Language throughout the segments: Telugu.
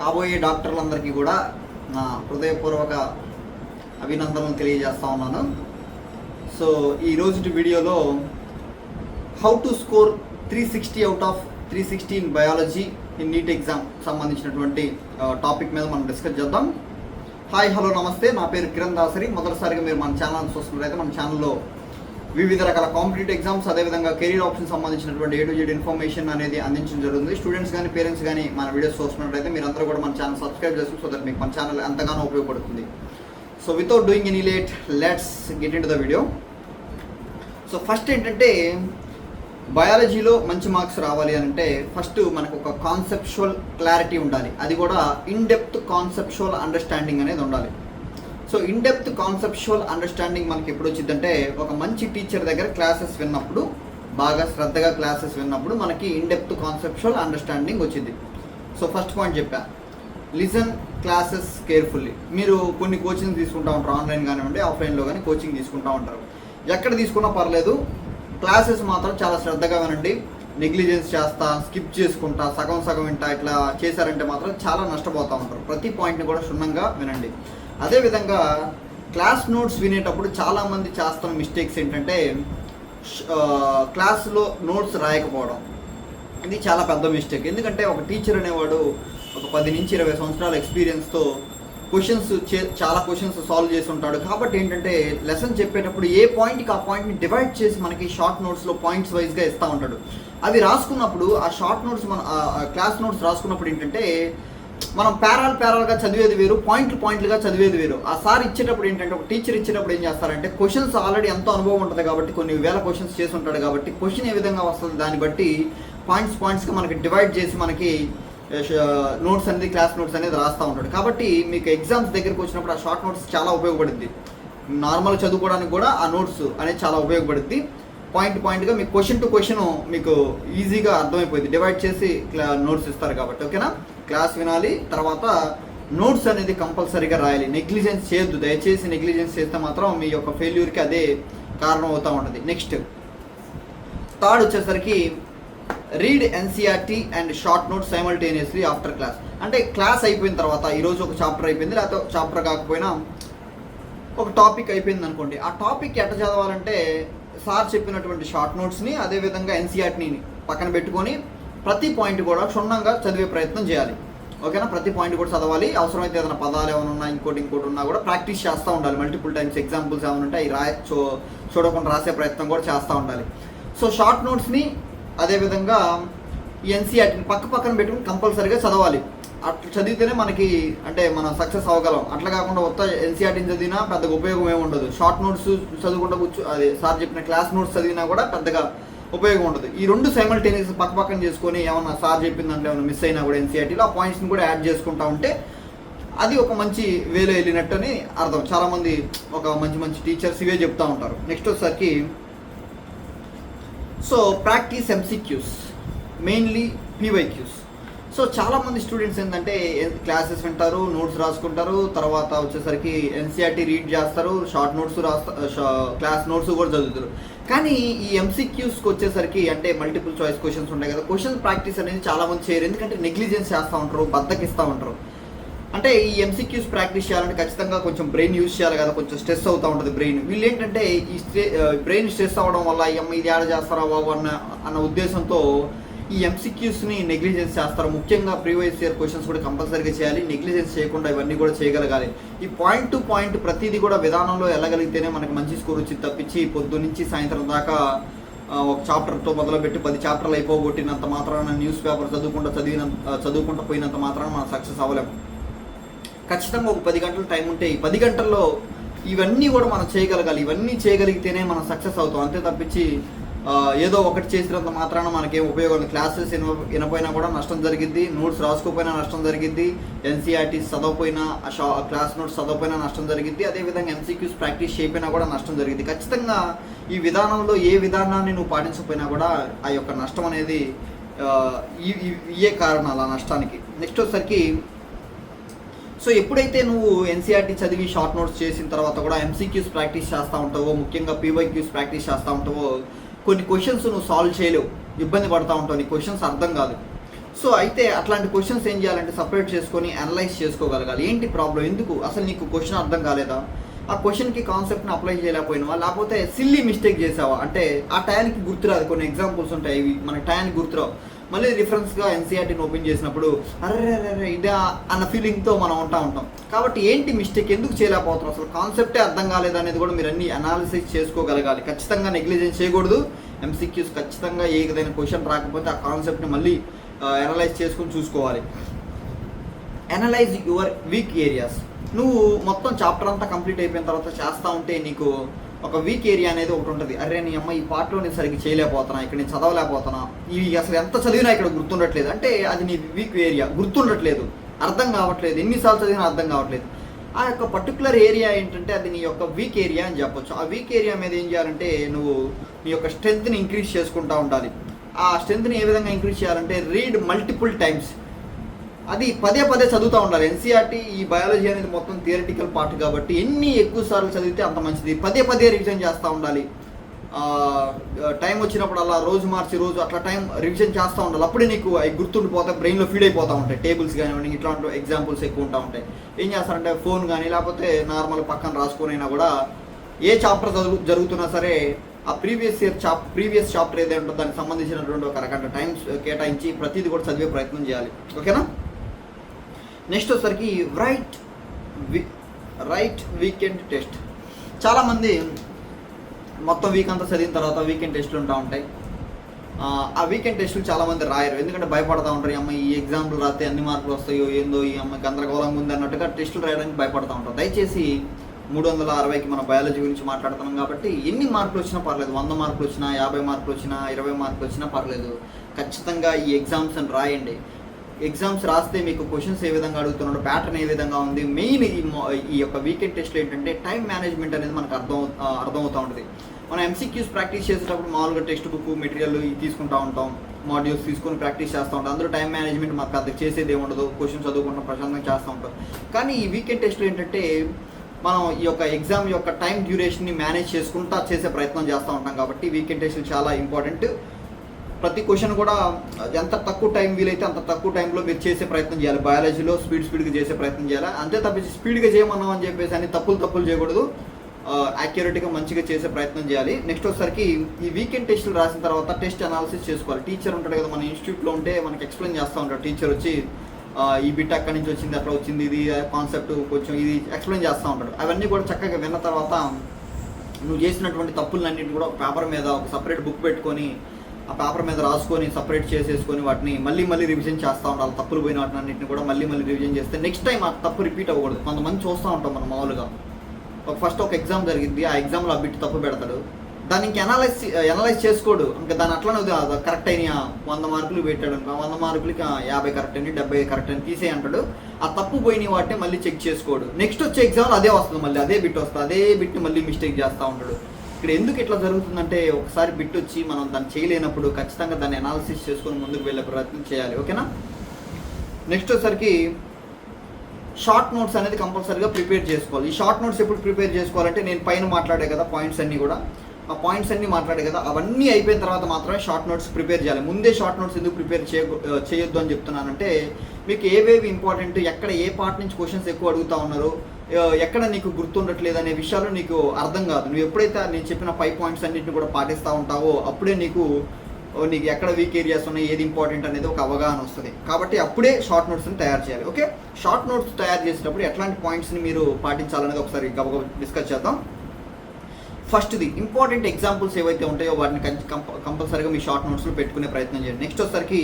కాబోయే డాక్టర్లందరికీ కూడా నా హృదయపూర్వక అభినందనలు తెలియజేస్తా ఉన్నాను. సో ఈ రోజు వీడియోలో how to score three sixty out of three sixty in biology in NEET exam సంబంధించినటువంటి టాపిక్ మీద మనం డిస్కస్ చేద్దాం. హాయ్ హలో నమస్తే. నా పేరు కిరణ్ దాసరి. మొదటిసారిగా మీరు మన ఛానల్ చూస్తున్నట్లయితే మన ఛానల్లో వివిధ రకాల కాంపిటేటివ్ ఎగ్జామ్స్ అదేవిధంగా కెరీర్ ఆప్షన్ సంబంధించినటువంటి ఏ టు జెడ్ ఇన్ఫర్మేషన్ అనేది అందించడం జరుగుతుంది. స్టూడెంట్స్ కానీ పేరెంట్స్ కానీ మన వీడియోస్ చూస్తున్నట్లయితే మీరందరూ కూడా మన ఛానల్ సబ్స్క్రైబ్ చేసుకుని సో దట్ మీకు మన ఛానల్ ఎంతగానో ఉపయోగపడుతుంది. So without doing any late let's get into the video so first ఏంటంటే బయాలజీలో మంచి మార్క్స్ రావాలి అని అంటే ఫస్ట్ మనకు ఒక కాన్సెప్చువల్ క్లారిటీ ఉండాలి. అది కూడా ఇన్ డెప్త్ కాన్సెప్చువల్ అండర్స్టాండింగ్ అనేది ఉండాలి. So in depth conceptual understanding మనకి ఎప్పుడు వచ్చిందంటే ఒక మంచి టీచర్ దగ్గర క్లాసెస్ విన్నప్పుడు బాగా శ్రద్ధగా క్లాసెస్ విన్నప్పుడు మనకి ఇన్ డెప్త్ కాన్సెప్చువల్ అండర్స్టాండింగ్ వచ్చింది. సో ఫస్ట్ పాయింట్ చెప్పా. లిజన్ క్లాసెస్ కేర్ఫుల్లీ మీరు కొన్ని కోచింగ్ తీసుకుంటా ఉంటారు ఆన్లైన్ కానివ్వండి ఆఫ్లైన్లో కానీ కోచింగ్ తీసుకుంటా ఉంటారు. ఎక్కడ తీసుకున్నా పర్లేదు క్లాసెస్ మాత్రం చాలా శ్రద్ధగా వినండి. నెగ్లిజెన్స్ చేస్తా స్కిప్ చేసుకుంటా సగం సగం వింటా ఇట్లా చేశారంటే మాత్రం చాలా నష్టపోతూ ఉంటారు. ప్రతి పాయింట్ని కూడా క్షుణ్ణంగా వినండి. అదేవిధంగా క్లాస్ నోట్స్ వినేటప్పుడు చాలామంది చేస్తున్న మిస్టేక్స్ ఏంటంటే క్లాస్లో నోట్స్ రాయకపోవడం. ఇది చాలా పెద్ద మిస్టేక్. ఎందుకంటే ఒక టీచర్ అనేవాడు ఒక పది నుంచి ఇరవై సంవత్సరాల ఎక్స్పీరియన్స్తో క్వశ్చన్స్ చే చాలా క్వశ్చన్స్ సాల్వ్ చేసి ఉంటాడు కాబట్టి ఏంటంటే లెసన్ చెప్పేటప్పుడు ఏ పాయింట్కి ఆ పాయింట్ని డివైడ్ చేసి మనకి షార్ట్ నోట్స్లో పాయింట్స్ వైజ్గా ఇస్తూ ఉంటాడు. అవి రాసుకున్నప్పుడు ఆ షార్ట్ నోట్స్ మన క్లాస్ నోట్స్ రాసుకున్నప్పుడు ఏంటంటే మనం పేరాల్ పేరాల్గా చదివేది వేరు పాయింట్లు పాయింట్లుగా చదివేది వేరు. ఆ సార్ ఇచ్చేటప్పుడు ఏంటంటే ఒక టీచర్ ఇచ్చేటప్పుడు ఏం చేస్తారంటే క్వశ్చన్స్ ఆల్రెడీ ఎంతో అనుభవం ఉంటుంది కాబట్టి కొన్ని వేల క్వశ్చన్స్ చేసి ఉంటాడు కాబట్టి క్వశ్చన్ ఏ విధంగా వస్తుంది దాన్ని బట్టి పాయింట్స్ పాయింట్స్గా మనకి డివైడ్ చేసి మనకి నోట్స్ అనేది క్లాస్ నోట్స్ అనేది రాస్తూ ఉంటాడు. కాబట్టి మీకు ఎగ్జామ్స్ దగ్గరికి వచ్చినప్పుడు ఆ షార్ట్ నోట్స్ చాలా ఉపయోగపడుద్ది. నార్మల్ చదువుకోవడానికి కూడా ఆ నోట్స్ అనేది చాలా ఉపయోగపడుద్ది. పాయింట్ పాయింట్గా మీకు క్వశ్చన్ టు క్వశ్చన్ మీకు ఈజీగా అర్థమైపోయింది. డివైడ్ చేసి నోట్స్ ఇస్తారు కాబట్టి ఓకేనా క్లాస్ వినాలి తర్వాత నోట్స్ అనేది కంపల్సరీగా రాయాలి. నెగ్లిజెన్స్ చేయొద్దు. దయచేసి నెగ్లిజెన్స్ చేస్తే మాత్రం మీ యొక్క ఫెయిల్యూర్కి అదే కారణం అవుతూ ఉంటుంది నెక్స్ట్ థర్డ్ వచ్చేసరికి read NCERT and short notes simultaneously after class అంటే క్లాస్ అయిపోయిన తర్వాత ఈరోజు ఒక చాప్టర్ అయిపోయింది లేకపోతే చాప్టర్ కాకపోయినా ఒక టాపిక్ అయిపోయింది అనుకోండి ఆ టాపిక్ ఎట్ట చదవాలంటే సార్ చెప్పినటువంటి షార్ట్ నోట్స్ని అదేవిధంగా ఎన్సీఆర్టీని పక్కన పెట్టుకొని ప్రతి పాయింట్ కూడా క్షుణ్ణంగా చదివే ప్రయత్నం చేయాలి. ఓకేనా ప్రతి పాయింట్ కూడా చదవాలి. అవసరమైతే ఏదైనా పదాలు ఏమైనా ఉన్నా ఇంకోటి ఇంకోటి ఉన్నా కూడా ప్రాక్టీస్ చేస్తూ ఉండాలి. మల్టిపుల్ టైమ్స్ ఎగ్జాంపుల్స్ ఏమైనా ఉంటే అవి రాయ చూ చూడకుండా రాసే ప్రయత్నం కూడా చేస్తూ ఉండాలి. సో షార్ట్ నోట్స్ని అదేవిధంగా ఎన్సీఆర్టీని పక్క పక్కన పెట్టుకుని కంపల్సరీగా చదవాలి. అట్లా చదివితేనే మనకి అంటే మనం సక్సెస్ అవ్వగలం. అట్లా కాకుండా కొత్త ఎన్సీఆర్టీని చదివినా పెద్దగా ఉపయోగం ఏమి ఉండదు. షార్ట్ నోట్స్ చదువుకుంటూ కూర్చో అది సార్ చెప్పిన క్లాస్ నోట్స్ చదివినా కూడా పెద్దగా ఉపయోగం ఉండదు. ఈ రెండు సైమల్టేనియస్ పక్క పక్కన చేసుకొని ఏమన్నా సార్ చెప్పిన దాంట్లో ఏమైనా మిస్ అయినా కూడా ఎన్సీఆర్టీలో ఆ పాయింట్స్ని కూడా యాడ్ చేసుకుంటా ఉంటే అది ఒక మంచి వేలో వెళ్ళినట్టు అని అర్థం చాలామంది ఒక మంచి మంచి టీచర్స్ ఇవే చెప్తా ఉంటారు. నెక్స్ట్ వచ్చేసరికి so practice MCQs mainly PYQs so చాలామంది స్టూడెంట్స్ ఏంటంటే క్లాసెస్ వింటారు నోట్స్ రాసుకుంటారు తర్వాత వచ్చేసరికి ఎన్సీఆర్టీ రీడ్ చేస్తారు షార్ట్ నోట్స్ రాస్తా క్లాస్ నోట్స్ కూడా చదువుతారు. కానీ ఈ ఎంసీక్యూస్కి వచ్చేసరికి అంటే మల్టిపుల్ చాయిస్ క్వశ్చన్స్ ఉంటాయి కదా క్వశ్చన్ ప్రాక్టీస్ అనేది చాలా మంది చేయరు. ఎందుకంటే నెగ్లిజెన్స్ చేస్తూ ఉంటారు బద్దకిస్తూ ఉంటారు. అంటే ఈ ఎంసీక్యూస్ ప్రాక్టీస్ చేయాలంటే ఖచ్చితంగా కొంచెం బ్రెయిన్ యూజ్ చేయాలి కదా కొంచెం స్ట్రెస్ అవుతూ ఉంటుంది బ్రెయిన్ వీళ్ళు ఏంటంటే ఈ స్ట్రె బ్రెయిన్ స్ట్రెస్ అవ్వడం వల్ల ఈ ఇది యాడ్ చేస్తారా బాబు అన్న అన్న ఉద్దేశంతో ఈ ఎంసీక్యూస్ని నెగ్లిజెన్స్ చేస్తారు. ముఖ్యంగా ప్రీవియస్ ఇయర్ క్వశ్చన్స్ కూడా కంపల్సరీగా చేయాలి. నెగ్లిజెన్స్ చేయకుండా ఇవన్నీ కూడా చేయగలగాలి. ఈ పాయింట్ టు పాయింట్ ప్రతిదీ కూడా విధానంలో వెళ్ళగలిగితేనే మనకి మంచి స్కోర్ వచ్చి తప్పించి పొద్దు నుంచి సాయంత్రం దాకా ఒక చాప్టర్తో మొదలుపెట్టి పది చాప్టర్లు అయిపోగొట్టినంత మాత్రాన న్యూస్ పేపర్ చదువుకుంటూ చదివినంత చదువుకుంటూ పోయినంత మాత్రాన మనం సక్సెస్ అవ్వలేము ఖచ్చితంగా ఒక పది గంటల టైం ఉంటే ఈ పది గంటల్లో ఇవన్నీ కూడా మనం చేయగలగాలి. ఇవన్నీ చేయగలిగితేనే మనం సక్సెస్ అవుతాం. అంతే తప్పించి ఏదో ఒకటి చేసినంత మాత్రాన మనకేం ఉపయోగం క్లాసెస్ విన వినపోయినా కూడా నష్టం జరిగింది నోట్స్ రాసుకోపోయినా నష్టం జరిగింది ఎన్సీఆర్టీ చదవపోయినా షా క్లాస్ నోట్స్ చదవపోయినా నష్టం జరిగింది అదేవిధంగా ఎంసీక్యూస్ ప్రాక్టీస్ చేయపోయినా కూడా నష్టం జరిగింది ఖచ్చితంగా ఈ విధానంలో ఏ విధానాన్ని నువ్వు పాటించకపోయినా కూడా ఆ యొక్క నష్టం అనేది ఇయే కారణాలు ఆ నష్టానికి. నెక్స్ట్ వచ్చేసరికి సో ఎప్పుడైతే నువ్వు ఎన్సీఆర్టీ చదివి షార్ట్ నోట్స్ చేసిన తర్వాత కూడా ఎంసీక్యూస్ ప్రాక్టీస్ చేస్తూ ఉంటావో ముఖ్యంగా పీవైక్యూస్ ప్రాక్టీస్ చేస్తూ ఉంటావో కొన్ని క్వశ్చన్స్ నువ్వు సాల్వ్ చేయలేవు. ఇబ్బంది పడతా ఉంటావు. నీ క్వశ్చన్స్ అర్థం కాదు. సో అయితే అట్లాంటి క్వశ్చన్స్ ఏం చేయాలంటే సపరేట్ చేసుకొని అనలైజ్ చేసుకోగలగాలి. ఏంటి ప్రాబ్లం ఎందుకు? అసలు నీకు క్వశ్చన్ అర్థం కాలేదా? ఆ క్వశ్చన్కి కాన్సెప్ట్ని అప్లై చేయలేకపోయినావా? లేకపోతే సిల్లీ మిస్టేక్ చేసావా? అంటే ఆ టైంకి గుర్తురాదు. కొన్ని ఎగ్జాంపుల్స్ ఉంటాయి. ఇవి మన టైంకి గుర్తురావు. మళ్ళీ రిఫరెన్స్గా ఎన్సీఆర్టీని ఓపెన్ చేసినప్పుడు అరే అరే ఇదా అన్న ఫీలింగ్తో మనం ఉంటా ఉంటాం. కాబట్టి ఏంటి మిస్టేక్ ఎందుకు చేయలేకపోతున్నాం? అసలు కాన్సెప్టే అర్థం కాలేదు అనేది కూడా మీరు అన్ని అనాలిసిస్ చేసుకోగలగాలి. ఖచ్చితంగా నెగ్లిజెన్స్ చేయకూడదు. ఎంసీక్యూస్ ఖచ్చితంగా ఏదైనా క్వశ్చన్ రాకపోతే ఆ కాన్సెప్ట్ని మళ్ళీ అనలైజ్ చేసుకొని చూసుకోవాలి. అనలైజ్ యువర్ వీక్ ఏరియాస్ నువ్వు మొత్తం చాప్టర్ అంతా కంప్లీట్ అయిపోయిన తర్వాత చేస్తూ ఉంటే నీకు ఒక వీక్ ఏరియా అనేది ఒకటి ఉంటుంది. అరే నీ అమ్మ ఈ పార్ట్లో నేను సరిగ్గా చేయలేకపోతున్నా ఇక్కడ నేను చదవలేకపోతున్నా. ఇవి అసలు ఎంత చదివినా ఇక్కడ గుర్తుండట్లేదు. అంటే అది నీ వీక్ ఏరియా గుర్తుండట్లేదు. అర్థం కావట్లేదు. ఎన్నిసార్లు చదివినా అర్థం కావట్లేదు. ఆ యొక్క పర్టికులర్ ఏరియా ఏంటంటే అది నీ యొక్క వీక్ ఏరియా అని చెప్పొచ్చు. ఆ వీక్ ఏరియా మీద ఏం చేయాలంటే నువ్వు నీ యొక్క స్ట్రెంత్ని ఇంక్రీజ్ చేసుకుంటా ఉండాలి. ఆ స్ట్రెంత్ని ఏ విధంగా ఇంక్రీజ్ చేయాలంటే రీడ్ మల్టిపుల్ టైమ్స్ అది పదే పదే చదువుతూ ఉండాలి. ఎన్సీఆర్టీ ఈ బయాలజీ అనేది మొత్తం థియరిటికల్ పార్ట్ కాబట్టి ఎన్ని ఎక్కువ సార్లు చదివితే అంత మంచిది. పదే పదే రివిజన్ చేస్తూ ఉండాలి. టైం వచ్చినప్పుడు అలా రోజు మార్చి రోజు అట్లా టైం రివిజన్ చేస్తూ ఉండాలి. అప్పుడే నీకు అవి గుర్తుండిపోతా బ్రెయిన్లో ఫీడ్ అయిపోతూ ఉంటాయి. టేబుల్స్ కానివ్వండి ఇట్లాంటి ఎగ్జాంపుల్స్ ఎక్కువ ఉంటా ఉంటాయి. ఏం చేస్తారంటే ఫోన్ కానీ లేకపోతే నార్మల్ పక్కన రాసుకొని అయినా కూడా ఏ చాప్టర్ చదువు జరుగుతున్నా సరే ఆ ప్రీవియస్ ఇయర్ చాప్ ప్రీవియస్ చాప్టర్ ఏదైతే ఉంటుందో దానికి సంబంధించినటువంటి ఒక అరగంట టైం కేటాయించి ప్రతిదీ కూడా చదివే ప్రయత్నం చేయాలి. ఓకేనా? నెక్స్ట్ వచ్చేసరికి రైట్ రైట్ వీకెండ్ టెస్ట్ చాలామంది మొత్తం వీక్ అంతా చదివిన తర్వాత వీకెండ్ టెస్ట్లు ఉంటా ఉంటాయి. ఆ, వీకెండ్ టెస్టులు చాలామంది రాయరు. ఎందుకంటే భయపడతా ఉంటారు. ఈ అమ్మ ఈ ఎగ్జామ్లు రాస్తే అన్ని మార్కులు వస్తాయో ఏందో ఈ అమ్మ గందరగోళంగా ఉంది అన్నట్టుగా టెస్టులు రాయడానికి భయపడతా ఉంటారు. దయచేసి మూడు వందల అరవైకి మన బయాలజీ గురించి మాట్లాడుతున్నాం కాబట్టి ఎన్ని మార్కులు వచ్చినా పర్లేదు. వంద మార్కులు వచ్చినా యాభై మార్కులు వచ్చినా ఇరవై మార్కులు వచ్చినా పర్లేదు. ఖచ్చితంగా ఈ ఎగ్జామ్స్ అని రాయండి. ఎగ్జామ్స్ రాస్తే మీకు క్వశ్చన్స్ ఏ విధంగా అడుగుతున్నాడు ప్యాటర్న్ ఏ విధంగా ఉంది? మెయిన్ ఈ ఈ యొక్క వీకెండ్ టెస్ట్లో ఏంటంటే టైం మేనేజ్మెంట్ అనేది మనకు అర్థం అర్థమవుతూ ఉంటుంది. మనం ఎంసీక్యూస్ ప్రాక్టీస్ చేసేటప్పుడు మామూలుగా టెక్స్ట్ బుక్ మెటీరియల్ తీసుకుంటా ఉంటాం. మాడ్యూల్స్ తీసుకొని ప్రాక్టీస్ చేస్తూ ఉంటాం. అందులో టైం మేనేజ్మెంట్ మాకు అది చేసేది ఉండదు. క్వశ్చన్ చదువుకుంటాం ప్రశాంతంగా చేస్తూ ఉంటాం. కానీ ఈ వీకెండ్ టెస్ట్లో ఏంటంటే మనం ఈ యొక్క ఎగ్జామ్ యొక్క టైం డ్యూరేషన్ని మేనేజ్ చేసుకుంటా చేసే ప్రయత్నం చేస్తూ ఉంటాం కాబట్టి వీకెండ్ టెస్ట్లు చాలా ఇంపార్టెంట్ ప్రతి క్వశ్చన్ కూడా ఎంత తక్కువ టైం వీలైతే అంత తక్కువ టైంలో మీరు చేసే ప్రయత్నం చేయాలి. బయాలజీలో స్పీడ్ స్పీడ్గా చేసే ప్రయత్నం చేయాలి. అంతే తప్పించి స్పీడ్గా చేయమన్నాం అని చెప్పేసి అన్ని తప్పులు తప్పులు చేయకూడదు. యాక్యురేట్గా మంచిగా చేసే ప్రయత్నం చేయాలి. నెక్స్ట్ ఒకసారికి ఈ వీకెండ్ టెస్టులు రాసిన తర్వాత టెస్ట్ అనాలిసిస్ చేసుకోవాలి. టీచర్ ఉంటాడు కదా మన ఇన్స్టిట్యూట్లో ఉంటే మనకి ఎక్స్ప్లెయిన్ చేస్తూ ఉంటాడు. టీచర్ వచ్చి ఈ బిట్ అక్కడి నుంచి వచ్చింది అట్లా వచ్చింది ఇది కాన్సెప్ట్ కొంచెం ఇది ఎక్స్ప్లెయిన్ చేస్తూ ఉంటాడు. అవన్నీ కూడా చక్కగా విన్న తర్వాత నువ్వు చేసినటువంటి తప్పులన్నింటిని కూడా పేపర్ మీద ఒక సపరేట్ బుక్ పెట్టుకొని ఆ పేపర్ మీద రాసుకొని సపరేట్ చేసేసుకొని వాటిని మళ్ళీ మళ్ళీ రివిజన్ చేస్తూ ఉండాలి. తప్పులు పోయిన వాటిని అన్నింటిని కూడా మళ్ళీ మళ్ళీ రివిజన్ చేస్తే నెక్స్ట్ టైం ఆ తప్పు రిపీట్ అవ్వకూడదు. కొంతమంది చూస్తూ ఉంటాం మనం మామూలుగా. ఒక ఫస్ట్ ఒక ఎగ్జామ్ జరిగింది ఆ ఎగ్జామ్లో ఆ బిట్ తప్పు పెడతాడు. దాన్ని ఇంక అనలైజ్ అనలైజ్ చేసుకోడు. ఇంకా దాని అట్లనే వదిలేయాలి. కరెక్ట్ అయిన వంద మార్కులు పెట్టాడు అనుకో వంద మార్కులకి యాభై కరెక్ట్ అని డెబ్బై కరెక్ట్ అని తీసే అంటాడు. ఆ తప్పు పోయిన వాటిని మళ్ళీ చెక్ చేసుకోడు. నెక్స్ట్ వచ్చే ఎగ్జామ్లో అదే వస్తుంది మళ్ళీ అదే బిట్ వస్తుంది అదే బిట్ మళ్ళీ మిస్టేక్ చేస్తూ ఉంటాడు. ఇక్కడ ఎందుకు ఇట్లా జరుగుతుందంటే ఒకసారి బిట్ వచ్చి మనం దాన్ని చేయలేనప్పుడు ఖచ్చితంగా దాన్ని అనాలిసిస్ చేసుకొని ముందుకు వెళ్ళే ప్రయత్నం చేయాలి ఓకేనా? నెక్స్ట్ వచ్చేసరికి షార్ట్ నోట్స్ అనేది కంపల్సరీగా ప్రిపేర్ చేసుకోవాలి. ఈ షార్ట్ నోట్స్ ఎప్పుడు ప్రిపేర్ చేసుకోవాలంటే నేను పైన మాట్లాడే కదా పాయింట్స్ అన్నీ కూడా. ఆ పాయింట్స్ అన్నీ మాట్లాడే కదా అవన్నీ అయిపోయిన తర్వాత మాత్రమే షార్ట్ నోట్స్ ప్రిపేర్ చేయాలి. ముందే షార్ట్ నోట్స్ ఎందుకు ప్రిపేర్ చేయ చేయొద్దు అని చెప్తున్నానంటే మీకు ఏవేవి ఇంపార్టెంట్ ఎక్కడ ఏ పార్ట్ నుంచి క్వశ్చన్స్ ఎక్కువ అడుగుతా ఉన్నారో ఎక్కడ నీకు గుర్తుండట్లేదు అనే విషయాలు నీకు అర్థం కాదు. నువ్వు ఎప్పుడైతే నేను చెప్పిన ఫైవ్ పాయింట్స్ అన్నింటిని కూడా పాటిస్తూ ఉంటావో అప్పుడే నీకు నీకు ఎక్కడ వీక్ ఏరియాస్ ఉన్నాయి ఏది ఇంపార్టెంట్ అనేది ఒక అవగాహన వస్తుంది. కాబట్టి అప్పుడే షార్ట్ నోట్స్ని తయారు చేయాలి. ఓకే షార్ట్ నోట్స్ తయారు చేసేటప్పుడు ఎట్లాంటి పాయింట్స్ని మీరు పాటించాలనేది ఒకసారి గబగబ డిస్కస్ చేద్దాం. ఫస్ట్ది ఇంపార్టెంట్ ఎగ్జాంపుల్స్ ఏవైతే ఉంటాయో వాటిని కంపల్సరీగా మీ షార్ట్ నోట్స్లో పెట్టుకునే ప్రయత్నం చేయండి. నెక్స్ట్ వచ్చేసరికి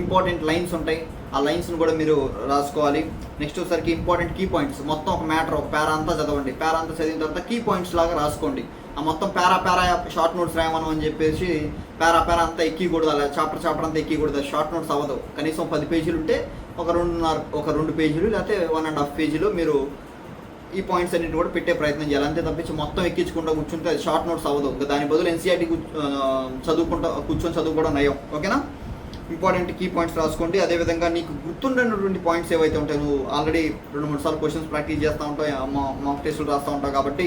ఇంపార్టెంట్ లైన్స్ ఉంటాయి. ఆ లైన్స్ని కూడా మీరు రాసుకోవాలి. నెక్స్ట్ వచ్చేసరికి ఇంపార్టెంట్ కీ పాయింట్స్ మొత్తం ఒక మ్యాటర్ ఒక పేరా అంతా చదవండి. పేరా అంతా చదివిన తర్వాత కీ పాయింట్స్ లాగా రాసుకోండి. ఆ మొత్తం పేరా పేరా షార్ట్ నోట్స్ రాయమను అని చెప్పేసి పేరా పేరా అంతా ఎక్కకూడదు. అలా చాప్టర్ చాప్టర్ అంతా ఎక్కకూడదు. షార్ట్ నోట్స్ అవ్వదు. కనీసం పది పేజీలు ఉంటే ఒక రెండున్నర ఒక రెండు పేజీలు లేకపోతే వన్ అండ్ హాఫ్ పేజీలు మీరు ఈ పాయింట్స్ అన్నిటి కూడా పెట్టే ప్రయత్నం చేయాలి. అంతే తప్పించి మొత్తం ఎక్కించుకుంటూ కూర్చుంటే అది షార్ట్ నోట్స్ అవ్వదు. ఇంకా దాని బదులు ఎన్సీఆర్టీ చదువుకుంటా కూర్చొని చదువుకోవడం నయం. ఓకేనా ఇంపార్టెంట్ కీ పాయింట్స్ రాసుకోండి. అదేవిధంగా నీకు గుర్తుండేటువంటి పాయింట్స్ ఏవైతే ఉంటాయో నువ్వు ఆల్రెడీ రెండు మూడు సార్లు క్వశ్చన్స్ ప్రాక్టీస్ చేస్తూ ఉంటావు మాక్ టెస్టులు రాస్తూ ఉంటావు కాబట్టి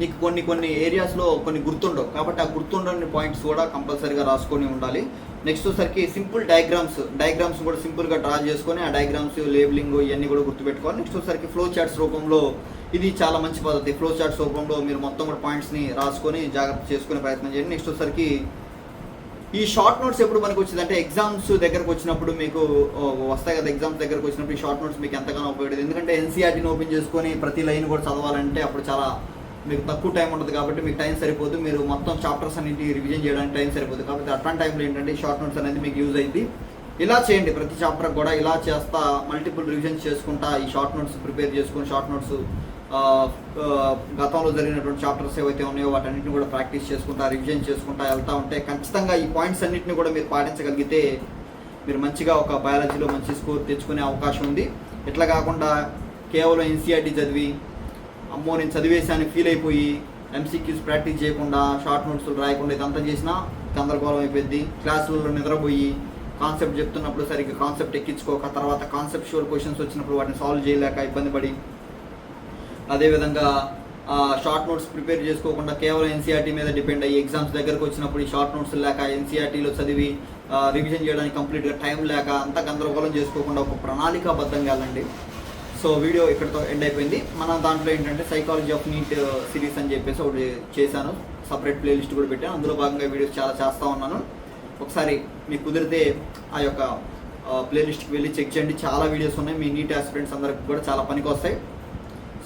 నీకు కొన్ని కొన్ని ఏరియాస్లో కొన్ని గుర్తుండవు. కాబట్టి ఆ గుర్తుండని పాయింట్స్ కూడా కంపల్సరీగా రాసుకొని ఉండాలి. నెక్స్ట్ వచ్చేసరికి సింపుల్ డయాగ్రామ్స్ డయాగ్రామ్స్ కూడా సింపుల్గా డ్రా చేసుకొని ఆ డయాగ్రామ్స్ లేబులింగ్ ఇవన్నీ కూడా గుర్తుపెట్టుకోవాలి. నెక్స్ట్ వచ్చేసరికి ఫ్లో చార్ట్స్ రూపంలో ఇది చాలా మంచి పద్ధతి. ఫ్లో చార్ట్స్ రూపంలో మీరు మొత్తం కూడా పాయింట్స్ని రాసుకొని జాగ్రత్త చేసుకునే ప్రయత్నం చేయండి. నెక్స్ట్ వచ్చేసరికి ఈ షార్ట్ నోట్స్ ఎప్పుడు మనకు వచ్చింది అంటే ఎగ్జామ్స్ దగ్గరకు వచ్చినప్పుడు మీకు వస్తాయి కదా ఎగ్జామ్స్ దగ్గరకు వచ్చినప్పుడు ఈ షార్ట్ నోట్స్ మీకు ఎంతగానో ఉపయోగపడేది. ఎందుకంటే ఎన్సీఆర్టీని ఓపెన్ చేసుకొని ప్రతి లైన్ కూడా చదవాలంటే అప్పుడు చాలా మీకు తక్కువ టైం ఉంటుంది కాబట్టి మీకు టైం సరిపోదు. మీరు మొత్తం చాప్టర్స్ అన్నింటి రివిజన్ చేయడానికి టైం సరిపోదు. కాబట్టి అట్లాంటి టైంలో ఏంటంటే షార్ట్ నోట్స్ అనేది మీకు యూజ్ అయింది ఇలా చేయండి. ప్రతి చాప్టర్ కూడా ఇలా చేస్తా మల్టిపుల్ రివిజన్స్ చేసుకుంటా ఈ షార్ట్ నోట్స్ ప్రిపేర్ చేసుకుని షార్ట్ నోట్స్ గతంలో జరిగినటువంటి చాప్టర్స్ ఏవైతే ఉన్నాయో వాటన్నిటిని కూడా ప్రాక్టీస్ చేసుకుంటా రివిజన్ చేసుకుంటా వెళ్తా ఉంటే ఖచ్చితంగా ఈ పాయింట్స్ అన్నింటిని కూడా మీరు పాటించగలిగితే మీరు మంచిగా ఒక బయాలజీలో మంచి స్కోర్ తెచ్చుకునే అవకాశం ఉంది. ఇట్లా కాకుండా కేవలం ఎన్సీఆర్టీ చదివి అమ్మో నేను చదివేశాను ఫీల్ అయిపోయి ఎంసీక్యూస్ ప్రాక్టీస్ చేయకుండా షార్ట్ నోట్స్ రాయకుండా ఇదంతా చేసినా గందరగోళం అయిపోయింది. క్లాసులలో నిద్రపోయి కాన్సెప్ట్ చెప్తున్నప్పుడు సరిగ్గా కాన్సెప్ట్ ఎక్కించుకోక తర్వాత కాన్సెప్చువల్ క్వశ్చన్స్ వచ్చినప్పుడు వాటిని సాల్వ్ చేయలేక ఇబ్బంది పడి అదేవిధంగా షార్ట్ నోట్స్ ప్రిపేర్ చేసుకోకుండా కేవలం ఎన్సీఆర్టీ మీద డిపెండ్ అయ్యి ఎగ్జామ్స్ దగ్గరకు వచ్చినప్పుడు ఈ షార్ట్ నోట్స్ లేక ఎన్సీఆర్టీలో చదివి రివిజన్ చేయడానికి కంప్లీట్గా టైం లేక అంత గందరగోళం చేసుకోకుండా ఒక ప్రణాళికాబద్ధంగా వెళ్ళండి. సో వీడియో ఇక్కడతో ఎండ్ అయిపోయింది. మన దాంట్లో ఏంటంటే సైకాలజీ ఆఫ్ నీట్ సిరీస్ అని చెప్పేసి ఒకటి చేశాను. సపరేట్ ప్లేలిస్ట్ కూడా పెట్టాను. అందులో భాగంగా వీడియోస్ చాలా చేస్తూ ఉన్నాను. ఒకసారి మీకు కుదిరితే ఆ యొక్క ప్లేలిస్ట్కి వెళ్ళి చెక్ చేయండి. చాలా వీడియోస్ ఉన్నాయి. మీ నీట్ ఆస్పిరెంట్స్ అందరికి కూడా చాలా పనికి వస్తాయి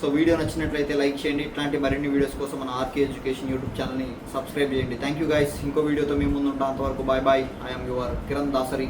సో వీడియో నచ్చినట్లయితే లైక్ చేయండి. ఇట్లాంటి మరిన్ని వీడియోస్ కోసం మన ఆర్కే ఎడ్యుకేషన్ యూట్యూబ్ ఛానల్ని సబ్స్క్రైబ్ చేయండి. థ్యాంక్ యూ గైస్ ఇంకో వీడియోతో మీ ముందు ఉంటాం. అంతవరకు bye bye I'm your Kiran Dasari